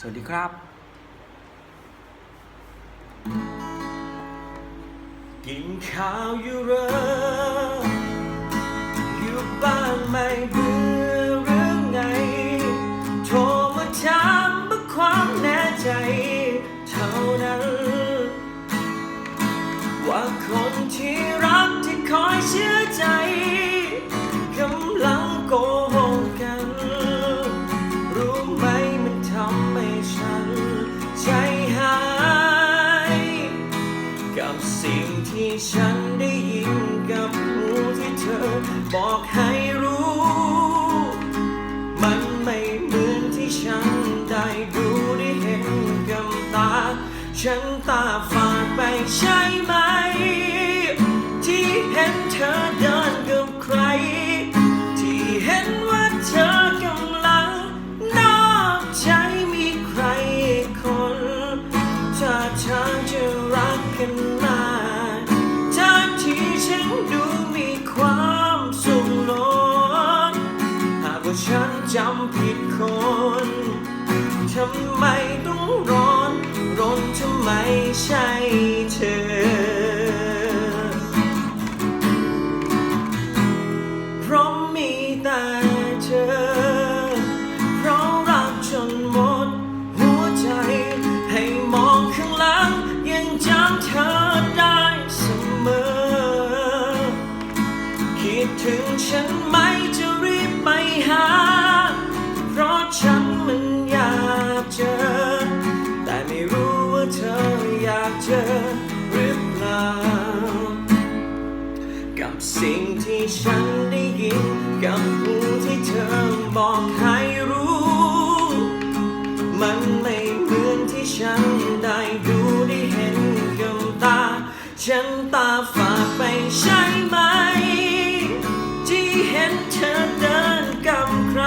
สวัสดีครับกินข้าวอยู่เหรออยู่บ้านไม่เบื่อหรือไง โทรมาถามเพื่อความแน่ใจ เท่านั้น ว่าคนที่รักที่คอยเชื่อใจ สิ่งที่ฉันได้ยินกับหูที่เธอ บอกให้รู้ มันไม่เหมือนที่ฉันได้ดูได้เห็นกับตา ฉันตาฝาดไปใช่ไหม ฉันจำผิดคน ทำไมต้องร้อนรนทำไมใช่เธอ เพราะมีแต่ เอหรือเปล่า กับสิ่งที่ฉันได้ยิน กับหูที่เธอบอกให้รู้ มันไม่เหมือนที่ฉันได้ดูได้เห็นกับตา ฉันตาฝาดไปใช่ไหม ที่เห็นเธอเดินกับใคร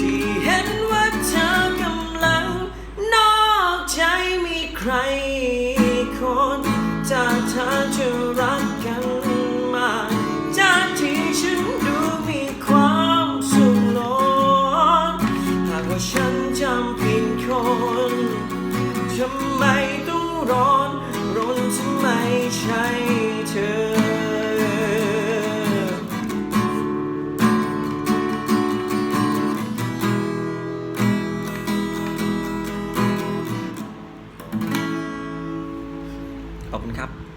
ที่เห็นว่าเธอกำลังนอกใจมีใคร ถ้าเธอจะรักกันมาจากที่ฉันดูมีความสุขล้นหากว่าฉันจำผิดคนทำไมต้องร้อนร้อนทำไม ขอบคุณครับ